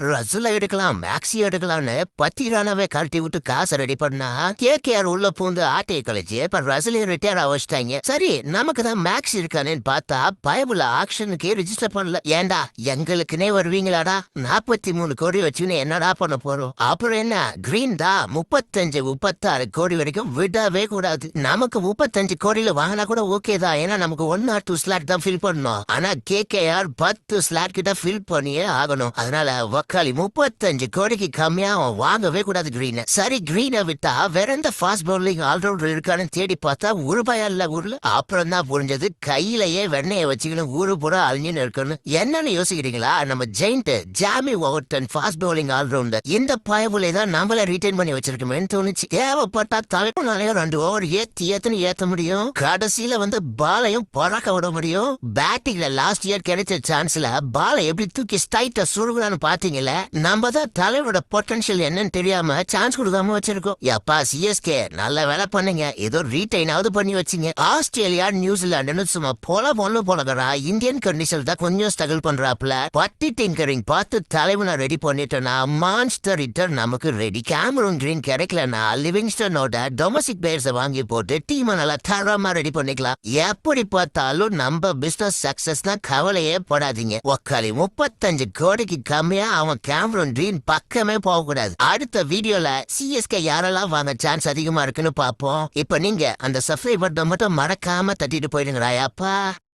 ரசுல எடுக்கலாம் மேக்ஸி எடுக்கலாம்னு பத்திரானவே கழட்டி விட்டு காசை ரெடி பண்ணா கேகேஆர் உள்ள பூந்து ஆட்டையை கழிச்சு இப்ப ரசுல ரிட்டையர் ஆகிட்டாங்க சரி நமக்கு தான் மேக்ஸ் இருக்கானேன்னு பார்த்தா பயபுல ஆக்ஷனுக்கே ரிஜிஸ்டர் பண்ணல. ஏண்டா எங்களுக்குனே வருவீங்களாடா? நாற்பத்தி மூணு கோடி வச்சுன்னு என்னடா பண்ண போறோம்? அப்புறம் என்ன? கிரீன் தான் முப்பத்தஞ்சு முப்பத்தாறு கோடி வரைக்கும் விடவே கூடாது. நமக்கு முப்பத்தஞ்சு கோடியில வாங்கினா கூட ஓகே தான். ஏன்னா நமக்கு ஒன் ஆர் டூ ஸ்லாட் தான் ஃபில் பண்ணணும் ஆனா கேகேஆர் பத்து ஸ்லாட் கிட்ட ஃபில் பண்ணியே ஆகணும். அதனால வக்காலி முப்பத்தஞ்சு கோடிக்கு கம்மியா அவன் வாங்கவே கூடாது கிரீன. சரி கிரீனை விட்டா வேற எந்த ஃபாஸ்ட் பவுலிங் ஆல்ரவுண்டர் இருக்கான்னு தேடி பார்த்தா உருபாயா பயம் இல்ல ஊர்ல. அப்புறம் தான் புரிஞ்சது கையிலேயே வெண்ணெயை வச்சுக்கணும் ஊரு பூரா அழிஞ்சுன்னு இருக்கணும் என்னன்னு யோசிக்கிறீங்களா? நம்ம giant Jamie Overton fast bowling allrounder இந்த பயபுலை தான் நம்மள ரிட்டைன் பண்ணி வச்சிருக்கோமேனு தோணுச்சு. தேவைப்பட்டா தலைவனாலையும் ரெண்டு ஓவர் ஏத்தி ஏத்துன்னு ஏத்த முடியும். கடைசியில வந்து பாலையும் பறக்க விட முடியும். பேட்டிங்ல லாஸ்ட் இயர் கிடைச்ச சான்ஸ்ல பாலை எப்படி தூக்கி ஸ்டைட்டா சுருகுறான்னு பாத்தீங்கல்ல நம்ம தான் தலைவரோட பொட்டன்ஷியல் என்னன்னு தெரியாம சான்ஸ் கொடுக்காம வச்சிருக்கோம். எப்பா சிஎஸ்கே நல்ல வேலை பண்ணுங்க. ஏதோ ரீடைனாவது பண்ணி வச்சீங்க. ஆஸ்திரேலியா நியூசிலாண்டுன்னு சும்மா போல போன போலதரா இந்தியன் கண்டிஷன் தான் கொஞ்சம் ஸ்ட்ரகிள் பண்றாப்ல பட்டி டிங்கரிங் பார்த்து தலைவனை ரெடி பண்ணிட்டோம்னா மான்ஸ்டர் ரிட்டர் நமக்கு ரெடி கேமரூன் கிரீன் கிடைக்கலன்னா லிவிங்ஸ்டனோட டொமஸ்டிக் பிளேயர்ஸை வாங்கி போட்டு டீமை நல்லா தரமா ரெடி பண்ணிக்கலாம். எப்படி பார்த்தாலும் நம்ம பிசினஸ் சக்சஸ்னா கவலையே படாதீங்க. ஒக்காலி முப்பத்தஞ்சு கோடிக்கு கம்மியா அவன் கேமரூன் கிரீன் பக்கமே போக கூடாது அடுத்த வீடியோல சிஎஸ்கே யாரெல்லாம் வாங்க சான்ஸ் அதிகமா இருக்குன்னு பார்ப்போம். இப்ப நீங்க அந்த சப்ஸ்கிரைப் பட்டன் மட்டும் மறக்காம தட்டிட்டு போயிடுங்கடா அப்பா